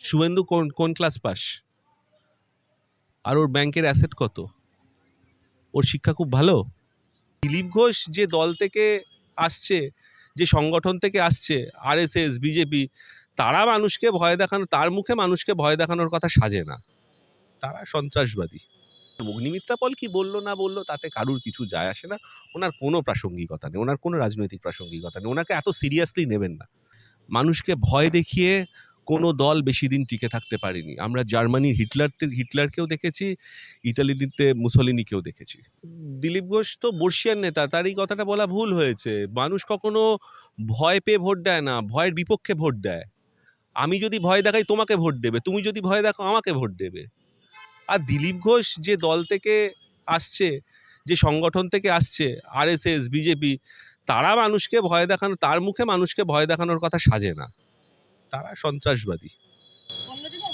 শুভেন্দু কোন কোন class pass? আর ওর ব্যাংকের অ্যাসেট কত? ওর শিক্ষা খুব ভালো? দিলীপ ঘোষ যে দল থেকে আসছে, যে সংগঠন থেকে আসছে আরএসএস বিজেপি তারা মানুষকে ভয় দেখানো, তার মুখে মানুষকে ভয় দেখানোর কথা সাজে না। তারা সন্ত্রাসবাদী। অগ্নিমিত্রা পল কি বলল না বলল, তাতে কারুর কিছু যায় আসে না। ওনার কোনো প্রাসঙ্গিকতা নেই, ওনার কোনো রাজনৈতিক প্রাসঙ্গিকতা নেই, ওনাকে এত সিরিয়াসলি নেবেন না। মানুষকে ভয় দেখিয়ে কোনো দল বেশি দিন টিকে থাকতে পারেনি। আমরা জার্মানির হিটলার হিটলারকেও দেখেছি ইটালিতে মুসলিনিকেও দেখেছি। দিলীপ ঘোষ তো বর্ষিয়ান নেতা, তার এই কথাটা বলা ভুল হয়েছে। মানুষ কখনো ভয় পেয়ে ভোট দেয় না, ভয়ের বিপক্ষে ভোট দেয়। আমি যদি ভয় দেখাই, তোমাকে ভোট দেবে। তুমি যদি ভয় দেখো, আমাকে ভোট দেবে। আর দিলীপ ঘোষ যে দল থেকে আসছে, যে সংগঠন থেকে আসছে আরএসএস বিজেপি তারা মানুষকে ভয় দেখানো, তার মুখে মানুষকে ভয় দেখানোর কথা সাজে না। তারা সন্ত্রাসবাদী। অন্যদিকে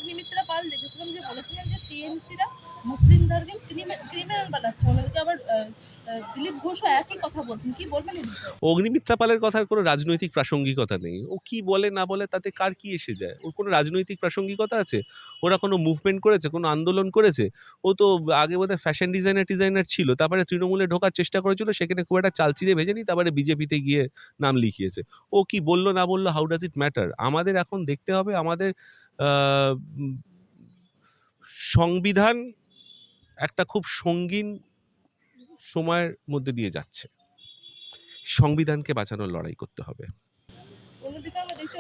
পাল দেখেছিলাম যে বলেছিলেন যে টিএমসিরা মুসলিমদেরকে ক্রিমিনাল বানাচ্ছে। অন্যদিকে আবার দিলীপ ঘোষও একই কথা বলছেন। কি বলবেন অগ্নিমিত্রা পালের কথার কোনো রাজনৈতিক প্রাসঙ্গিকতা নেই। ও কি বলে না বলে তাতে কার কি এসে যায়? ওর কোনো রাজনৈতিক প্রাসঙ্গিকতা আছে? ওরা কোনো মুভমেন্ট করেছে? কোনো আন্দোলন করেছে? ও তো আগে বোধহয় ফ্যাশন ডিজাইনার ডিজাইনার ছিল। তারপরে তৃণমূলে ঢোকার চেষ্টা করেছিল। সেখানে খুব একটা চাল চিরে ভেজেনি। তারপরে বিজেপিতে গিয়ে নাম লিখিয়েছে। ও কি বলল না বলল? হাউ ডাজ ইট ম্যাটার আমাদের এখন দেখতে হবে, আমাদের সংবিধান একটা খুব সঙ্গীন সময়ের মধ্যে দিয়ে যাচ্ছে। সংবিধানকে বাঁচানোর লড়াই করতে হবে। অন্যদিকে আমরা দেখছি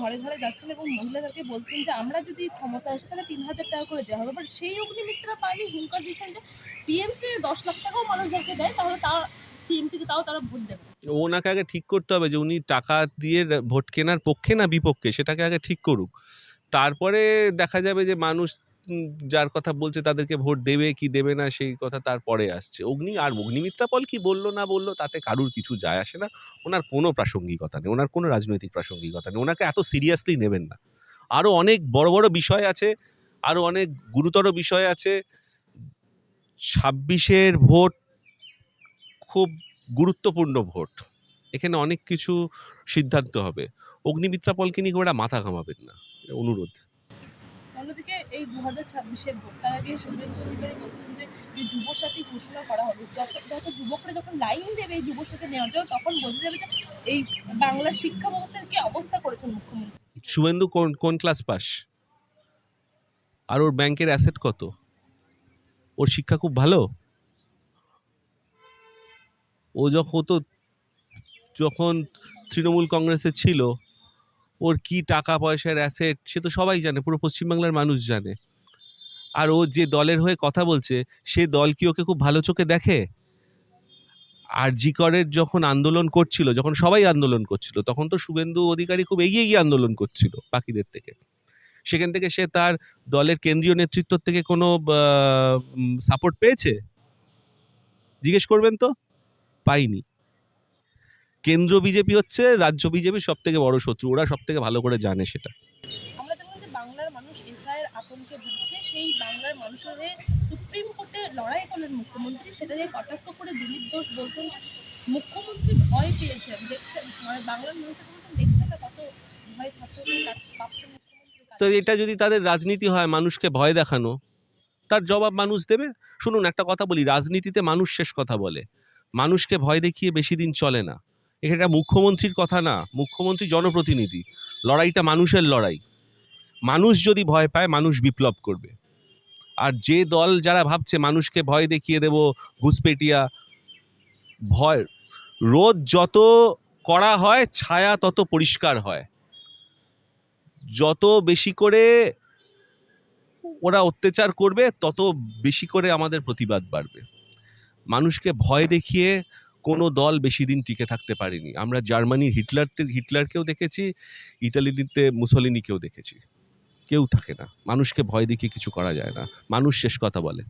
ঘরে ঘরে যাচ্ছেন এবং মহিলাদেরকে বলছেন যে আমরা যদি ক্ষমতা আসে তাহলে তিন হাজার টাকা করে দেওয়া হবে। বাট সেই অগ্নিমিত্রা হুঙ্কার দিচ্ছেন যে টিএমসি দশ লাখ টাকাও মানুষদেরকে দেয় তাহলে তা টিএমসিকে তাও তারা ভোট দেবে। ওনাকে আগে ঠিক করতে হবে যে উনি টাকা দিয়ে ভোট কেনার পক্ষে না বিপক্ষে সেটাকে আগে ঠিক করুক। তারপরে দেখা যাবে যে মানুষ যার কথা বলছে তাদেরকে ভোট দেবে, কি দেবে না, সেই কথা তারপরে আসছে। অগ্নি, আর অগ্নিমিত্রা পল কি বলল, না বলল, তাতে কারুর কিছু যায় আসে না। ওনার কোনো প্রাসঙ্গিকতা নেই, ওনার কোনো রাজনৈতিক প্রাসঙ্গিকতা নেই, ওনাকে এত সিরিয়াসলি নেবেন না। আরও অনেক বড় বড় বিষয় আছে আরও অনেক গুরুতর বিষয় আছে। ছাব্বিশের ভোট খুব গুরুত্বপূর্ণ ভোট, এখানে অনেক কিছু সিদ্ধান্ত হবে। অগ্নিমিত্রা পলকে নিয়ে একটা মাথা ঘামাবেন না অনুরোধ। অন্যদিকে এই দু হাজার ছাব্বিশের ভোট তার আগে শুভেন্দু অধিকারী বলছেন যে যে যুবসাথী ঘোষণা করা হবে। যত যত যুবকরা যখন লাইন দেবে এই যুবসাথী নেওয়ার জন্য, তখন বোঝা যাবে যে এই বাংলার শিক্ষা ব্যবস্থার কি অবস্থা করেছেন মুখ্যমন্ত্রী। শুভেন্দু কোন কোন ক্লাস পাস? আর ওর ব্যাংকের অ্যাসেট কত? ওর শিক্ষা খুব ভালো? ও যখন তো যখন তৃণমূল কংগ্রেসে ছিল ওর কি টাকা পয়সার অ্যাসেট সে তো সবাই জানে, পুরো পশ্চিমবাংলার মানুষ জানে। আর ও যে দলের হয়ে কথা বলছে, সে দল কি ওকে খুব ভালো চোখে দেখে? আর জি করের যখন আন্দোলন করছিল, যখন সবাই আন্দোলন করছিল, তখন তো শুভেন্দু অধিকারী খুব এগিয়ে গিয়ে আন্দোলন করছিল বাকিদের থেকে। সেখান থেকে সে তার দলের কেন্দ্রীয় নেতৃত্ব থেকে কোনো সাপোর্ট পেয়েছে? জিজ্ঞেস করবেন তো? পাইনি। কেন্দ্র বিজেপি হচ্ছে রাজ্য বিজেপি সব থেকে বড় শত্রু। ওরা সব থেকে ভালো করে জানে সেটা। আমরা দেখলাম যে বাংলার মানুষ এসআইয়ের আতঙ্কে ভুগছে সেই বাংলার মানুষের হয়ে সুপ্রিম কোর্টে লড়াই করলেন মুখ্যমন্ত্রী সেটাকে কটাক্ষ করে দিলীপ ঘোষ বলছেন মুখ্যমন্ত্রী ভয় পেয়েছেন দেখছেন মানে বাংলার মানুষের দেখছেন না কত ভয় থাকতে তো এটা যদি তাদের রাজনীতি হয় মানুষকে ভয় দেখানো তার জবাব মানুষ দেবে? শুনুন একটা কথা বলি রাজনীতিতে মানুষ শেষ কথা বলে। মানুষকে ভয় দেখিয়ে বেশি দিন চলে না। এটা মুখ্যমন্ত্রীর কথা না, মুখ্যমন্ত্রী জনপ্রতিনিধি। লড়াইটা মানুষের লড়াই। মানুষ যদি ভয় পায়, মানুষ বিপ্লব করবে। আর যে দল যারা ভাবছে মানুষকে ভয় দেখিয়ে দেব ঘুষপেটিয়া ভয়, রোদ যত করা হয়, ছায়া তত পরিষ্কার হয়। যত বেশি করে ওরা অত্যাচার করবে, তত বেশি করে আমাদের প্রতিবাদ বাড়বে। মানুষকে ভয় দেখিয়ে কোনো দল বেশি দিন টিকে থাকতে পারেনি। আমরা জার্মানির হিটলার হিটলারকেও দেখেছি, ইতালিতে মুসলিনিকেও দেখেছি। কেউ থাকে না। মানুষকে ভয় দেখিয়ে কিছু করা যায় না। মানুষ শেষ কথা বলে।